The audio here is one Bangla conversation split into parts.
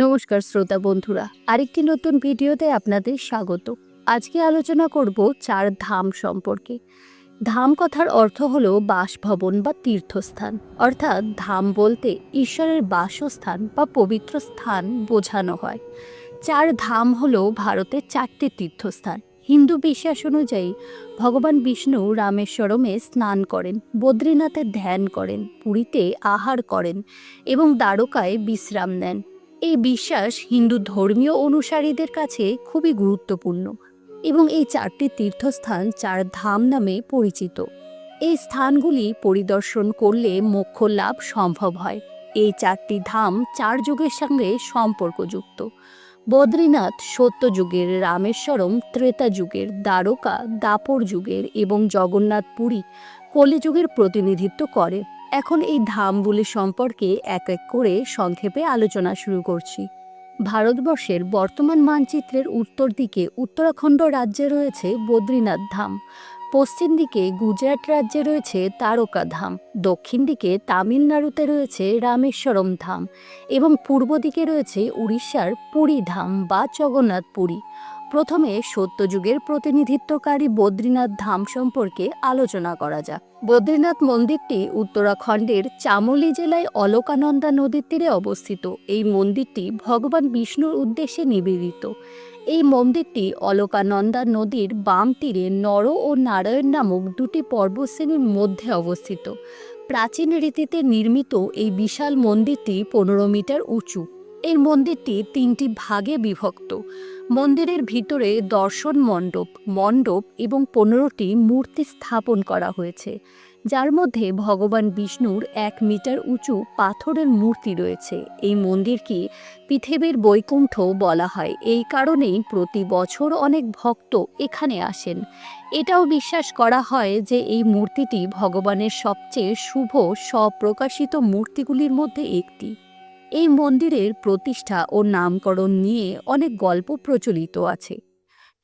নমস্কার শ্রোতা বন্ধুরা, আরেকটি নতুন ভিডিওতে আপনাদের স্বাগত। আজকে আলোচনা করব চার ধাম সম্পর্কে। ধাম কথার অর্থ হলো বাসভবন বা তীর্থস্থান। অর্থাৎ ধাম বলতে ঈশ্বরের বাসস্থান বা পবিত্র স্থান বোঝানো হয়। চার ধাম হল ভারতের চারটি তীর্থস্থান। হিন্দু বিশ্বাস অনুযায়ী ভগবান বিষ্ণু রামেশ্বরমে স্নান করেন, বদ্রীনাথে ধ্যান করেন, পুরীতে আহার করেন এবং দ্বারকায় বিশ্রাম নেন। এই বিশ্বাস হিন্দু ধর্মীয় অনুসারীদের কাছে খুবই গুরুত্বপূর্ণ এবং এই চারটি তীর্থস্থান চার ধাম নামে পরিচিত। এই স্থানগুলি পরিদর্শন করলে মোক্ষ লাভ সম্ভব হয়। এই চারটি ধাম চার যুগের সঙ্গে সম্পর্কযুক্ত। বদ্রীনাথ সত্যযুগের রামেশ্বরম ত্রেতা যুগের, দ্বারকা, দাপর যুগের এবং জগন্নাথ পুরী কলিযুগের প্রতিনিধিত্ব করে। এখন এই ধামগুলি সম্পর্কে এক এক করে সংক্ষেপে আলোচনা শুরু করছি। ভারতবর্ষের বর্তমান মানচিত্রের উত্তর দিকে উত্তরাখণ্ড রাজ্যে রয়েছে বদ্রীনাথ ধাম। পশ্চিম দিকে গুজরাট রাজ্যে রয়েছে তারকা ধাম। দক্ষিণ দিকে তামিলনাড়ুতে রয়েছে রামেশ্বরম ধাম। এবং পূর্ব দিকে রয়েছে উড়িষ্যার পুরী ধাম বা জগন্নাথ পুরী প্রথমে সত্যযুগের প্রতিনিধিত্বকারী বদ্রীনাথ ধাম সম্পর্কে আলোচনা করা যাক। বদ্রীনাথ মন্দিরটি উত্তরাখণ্ডের চামোলি জেলায় অলকানন্দা নদীর তীরে অবস্থিত। এই মন্দিরটি ভগবান বিষ্ণুর উদ্দেশ্যে নিবেদিত। এই মন্দিরটি অলকানন্দা নদীর বাম তীরে নর ও নারায়ণ নামক দুটি পর্বতশ্রেণীর মধ্যে অবস্থিত। প্রাচীন রীতিতে নির্মিত এই বিশাল মন্দিরটি পনেরো মিটার উঁচু। এই মন্দিরটি তিনটি ভাগে বিভক্ত। মন্দিরের ভিতরে দর্শন মণ্ডপ মণ্ডপ এবং পনেরোটি মূর্তি স্থাপন করা হয়েছে, যার মধ্যে ভগবান বিষ্ণুর এক মিটার উঁচু পাথরের মূর্তি রয়েছে। এই মন্দিরকে পৃথিবীর বৈকুণ্ঠ বলা হয়। এই কারণেই প্রতি বছর অনেক ভক্ত এখানে আসেন। এটাও বিশ্বাস করা হয় যে এই মূর্তিটি ভগবানের সবচেয়ে শুভ, স্বপ্রকাশিত মূর্তিগুলির মধ্যে একটি। এই মন্দিরের প্রতিষ্ঠা ও নামকরণ নিয়ে অনেক গল্প প্রচলিত আছে।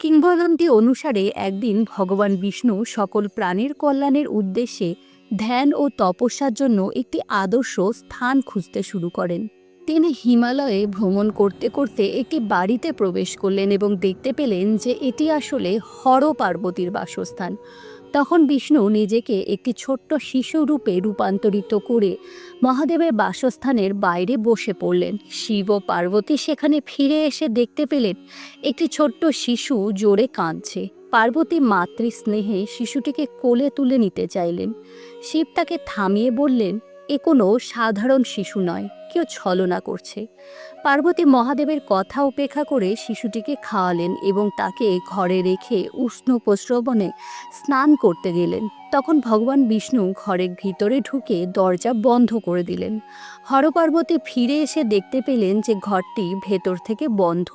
কিংবদন্তি অনুসারে একদিন ভগবান বিষ্ণু সকল প্রাণীর কল্যাণের উদ্দেশ্যে ধ্যান ও তপস্যার জন্য একটি আদর্শ স্থান খুঁজতে শুরু করেন। তিনি হিমালয়ে ভ্রমণ করতে করতে একটি বাড়িতে প্রবেশ করলেন এবং দেখতে পেলেন যে এটি আসলে হর পার্বতীর বাসস্থান। তখন বিষ্ণু নিজেকে একটি ছোট্ট শিশু রূপে রূপান্তরিত করে মহাদেবের বাসস্থানের বাইরে বসে পড়লেন। শিব ও পার্বতী সেখানে ফিরে এসে দেখতে পেলেন, একটি ছোট্ট শিশু জোরে কাঁদছে। পার্বতী মাতৃস্নেহে শিশুটিকে কোলে তুলে নিতে চাইলেন। শিব তাকে থামিয়ে বললেন এ কোনো সাধারণ শিশু নয়, কেউ ছলনা করছে। পার্বতী মহাদেবের কথা উপেক্ষা করে শিশুটিকে খাওয়ালেন এবং তাকে ঘরে রেখে উষ্ণ প্রস্রবণে স্নান করতে গেলেন। তখন ভগবান বিষ্ণু ঘরের ভিতরে ঢুকে দরজা বন্ধ করে দিলেন। হরপার্বতী ফিরে এসে দেখতে পেলেন যে ঘরটি ভেতর থেকে বন্ধ।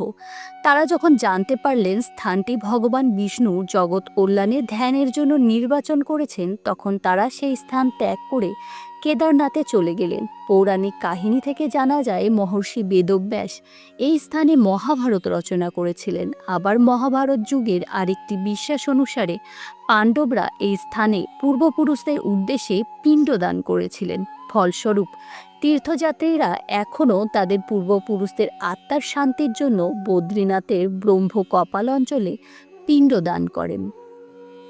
তারা যখন জানতে পারলেন স্থানটি ভগবান বিষ্ণু জগৎ কল্যাণে ধ্যানের জন্য নির্বাচন করেছেন, তখন তারা সেই স্থান ত্যাগ করে কেদারনাথে চলে গেলেন। পৌরাণিক কাহিনী থেকে জানা যায়, মহর্ষি বেদব্যাস এই স্থানে মহাভারত রচনা করেছিলেন। আবার মহাভারত যুগের আরেকটি বিশ্বাস অনুসারে পাণ্ডবরা এই স্থানে পূর্বপুরুষদের উদ্দেশ্যে পিণ্ডদান করেছিলেন। ফলস্বরূপ, তীর্থযাত্রীরা এখনও তাদের পূর্বপুরুষদের আত্মার শান্তির জন্য বদ্রীনাথের ব্রহ্ম কপাল অঞ্চলে পিণ্ডদান করেন।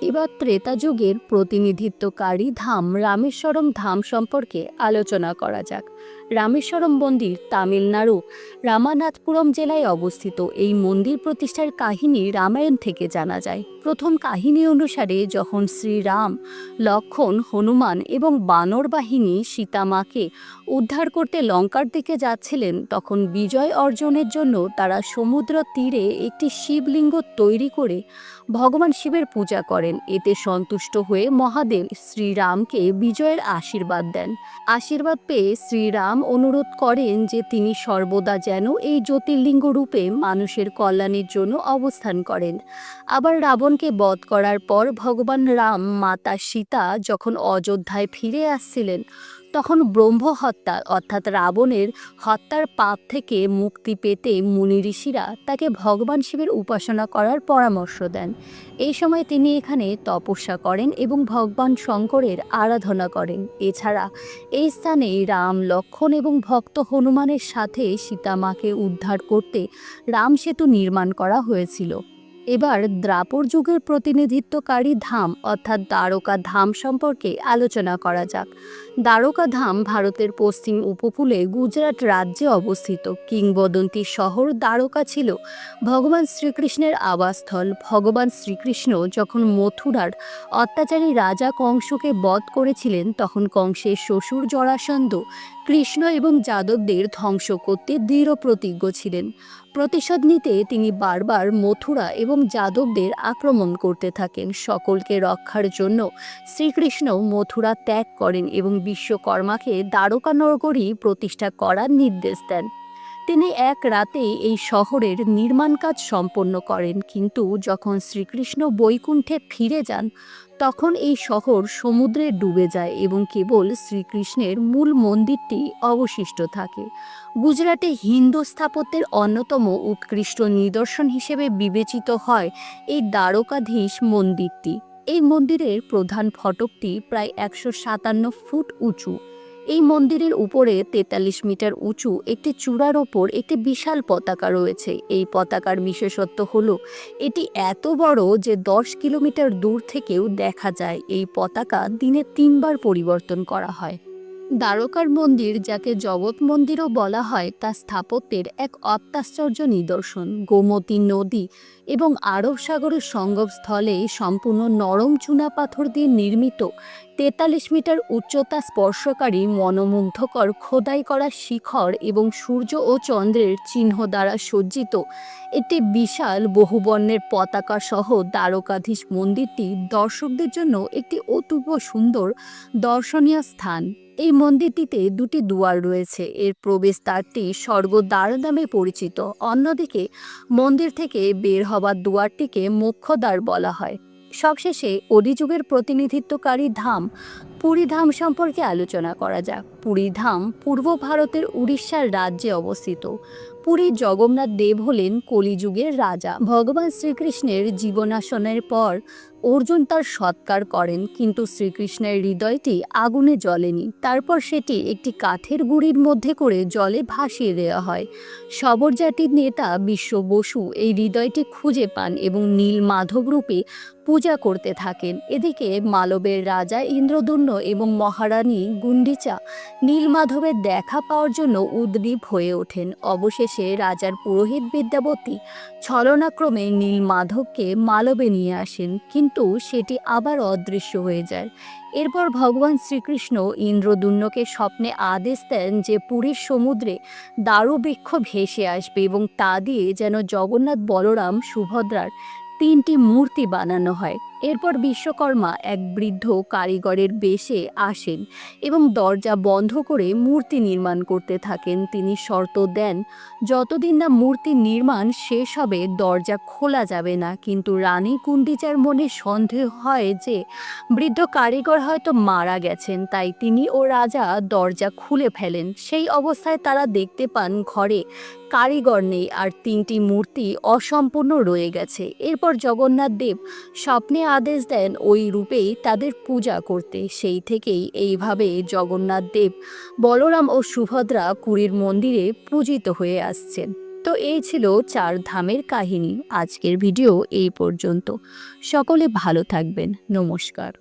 এবার ত্রেতা যুগের প্রতিনিধিত্বকারী ধাম রামেশ্বরম ধাম সম্পর্কে আলোচনা করা যাক। রামেশ্বরম মন্দির, তামিলনাড়ু, রামানাথপুরম জেলায় অবস্থিত এই মন্দির প্রতিষ্ঠার কাহিনী রামায়ণ থেকে জানা যায়। প্রথম কাহিনী অনুসারে যখন শ্রীরাম, লক্ষণ, হনুমান এবং বানর বাহিনী সীতামাকে উদ্ধার করতে লঙ্কার দিকে যাচ্ছিলেন, তখন বিজয় অর্জনের জন্য তারা সমুদ্র তীরে একটি শিবলিঙ্গ তৈরি করে ভগবান শিবের পূজা করেন। এতে সন্তুষ্ট হয়ে মহাদেব শ্রীরামকে বিজয়ের আশীর্বাদ দেন। আশীর্বাদ পেয়ে শ্রীরাম অনুরোধ করেন যে তিনি সর্বদা যেন এই জ্যোতির্লিঙ্গ রূপে মানুষের কল্যাণের জন্য অবস্থান করেন। আবার রাবণকে বধ করার পর ভগবান রাম, মাতা সীতা যখন অযোধ্যায় ফিরে আসছিলেন তখন ব্রহ্ম হত্যা অর্থাৎ রাবণের হত্যার পাপ থেকে মুক্তি পেতে মুনি ঋষিরা তাকে ভগবান শিবের উপাসনা করার পরামর্শ দেন। এই সময় তিনি এখানে তপস্যা করেন এবং ভগবান শঙ্করের আরাধনা করেন। এছাড়া এই স্থানে রাম, লক্ষণ এবং ভক্ত হনুমানের সাথে সীতামাকে উদ্ধার করতে রাম সেতু নির্মাণ করা হয়েছিল। এবার দ্রাপর যুগের প্রতিনিধিত্বকারী ধাম অর্থাৎ দ্বারকা ধাম সম্পর্কে আলোচনা করা যাক। দ্বারকা ধাম ভারতের পশ্চিম উপকূলে গুজরাট রাজ্যে অবস্থিত। কিংবদন্তি শহর দ্বারকা ছিল ভগবান শ্রীকৃষ্ণের আবাসস্থল। ভগবান শ্রীকৃষ্ণ যখন মথুরার অত্যাচারী রাজা কংসকে বধ করেছিলেন, তখন কংসের শ্বশুর জরাসন্ধ কৃষ্ণ এবং যাদবদের ধ্বংস করতে দৃঢ় প্রতিজ্ঞ ছিলেন। প্রতিশোধ নিতে তিনি বারবার মথুরা এবং যাদবদের আক্রমণ করতে থাকেন। সকলকে রক্ষার জন্য শ্রীকৃষ্ণ মথুরা ত্যাগ করেন এবং বিশ্বকর্মাকে দ্বারকা নগরী প্রতিষ্ঠা করার নির্দেশ দেন। তিনি এক রাতে এই শহরের নির্মাণ কাজ সম্পন্ন করেন। কিন্তু যখন শ্রীকৃষ্ণ বৈকুণ্ঠে ফিরে যান, তখন এই শহর সমুদ্রে ডুবে যায় এবং কেবল শ্রীকৃষ্ণের মূল মন্দিরটি অবশিষ্ট থাকে। গুজরাটে হিন্দু স্থাপত্যের অন্যতম উৎকৃষ্ট নিদর্শন হিসেবে বিবেচিত হয় এই দ্বারকাধীশ মন্দিরটি। এই মন্দিরের প্রধান ফটকটি প্রায় একশো সাতান্ন ফুট উঁচু। এই মন্দিরের উপরে তেতাল্লিশ মিটার উঁচু একটি চূড়ার ওপর একটি বিশাল পতাকা রয়েছে। এই পতাকার বিশেষত্ব হল, এটি এত বড় যে দশ কিলোমিটার দূর থেকেও দেখা যায়। এই পতাকা দিনে তিনবার পরিবর্তন করা হয়। দ্বারকার মন্দির, যাকে জগৎ মন্দিরও বলা হয়, তা স্থাপত্যের এক অত্যাশ্চর্য নিদর্শন। গোমতী নদী এবং আরব সাগরের সঙ্গমস্থলে সম্পূর্ণ নরম চুনা পাথর দিয়ে নির্মিত তেতাল্লিশ মিটার উচ্চতা স্পর্শকারী মনোমুগ্ধকর খোদাই করা শিখর এবং সূর্য ও চন্দ্রের চিহ্ন দ্বারা সজ্জিত একটি বিশাল বহুবর্ণের পতাকা সহ দ্বারকাধীশ মন্দিরটি দর্শকদের জন্য একটি অপূর্ব সুন্দর দর্শনীয় স্থান। এই মন্দিরটিতে দুটি দুয়ার রয়েছে। এর প্রবেশ প্রবেশদ্বারটি স্বর্গদ্বার নামে পরিচিত। অন্যদিকে মন্দির থেকে বের হবার দুয়ারটিকে মোক্ষদ্বার বলা হয়। সবশেষে অডিযুগের প্রতিনিধিত্বকারী ধাম পুরী ধাম সম্পর্কে আলোচনা করা যাক। পুরী ধাম পূর্ব ভারতের উড়িষ্যার রাজ্যে অবস্থিত। পুরী জগন্নাথ দেব হলেন কলিযুগের রাজা। ভগবান শ্রীকৃষ্ণের জীবনাশনের পর অর্জুন তার সৎকার করেন, কিন্তু শ্রীকৃষ্ণের হৃদয়টি আগুনে জ্বলেনি। তারপর সেটি একটি কাঠের গুড়ির মধ্যে করে জলে ভাসিয়ে দেওয়া হয়। সবর জাতির নেতা বিশ্ব বসু এই হৃদয়টি খুঁজে পান এবং নীল মাধব রূপে পূজা করতে থাকেন। এদিকে মালবের রাজা ইন্দ্রদুম্ন এবং মহারানী গুন্ডিচা নীলমাধবের দেখা পাওয়ার জন্য উদ্দীপ হয়ে ওঠেন। অবশেষে রাজার পুরোহিত বিদ্যাবতী ছলনাক্রমে নীলমাধবকে মালবে নিয়ে আসেন, কিন্তু সেটি আবার অদৃশ্য হয়ে যায়। এরপর ভগবান শ্রীকৃষ্ণ ইন্দ্রদুম্নকে স্বপ্নে আদেশ দেন যে পুরীর সমুদ্রে দারুবৃক্ষ ভেসে আসবে এবং তা দিয়ে যেন জগন্নাথ বলরাম সুভদ্রার তিনটি মূর্তি বানানো হয়। এরপর বিশ্বকর্মা এক বৃদ্ধ কারিগরের বেশে আসেন এবং দরজা বন্ধ করে মূর্তি নির্মাণ করতে থাকেন। তিনি শর্ত দেন, যতদিন না মূর্তি নির্মাণ শেষ হবে, দরজা খোলা যাবে না। কিন্তু রানী কুন্ডিচার মনে সন্দেহ হয় যে, বৃদ্ধ কারিগর হয়তো মারা গেছেন, তাই তিনি ও রাজা দরজা খুলে ফেলেন। সেই অবস্থায় তারা দেখতে পান, ঘরে কারিগর নেই আর তিনটি মূর্তি অসম্পূর্ণ রয়ে গেছে। এরপর জগন্নাথ দেব স্বপ্নে আদেশ দেন, ওই রূপেই তাদের পূজা করতে। সেই থেকেই এইভাবে জগন্নাথ দেব, বলরাম ও সুভদ্রা পুরীর মন্দিরে পূজিত হয়ে আসছেন। তো এই ছিল চার ধামের কাহিনী। আজকের ভিডিও এই পর্যন্ত। সকলে ভালো থাকবেন। নমস্কার।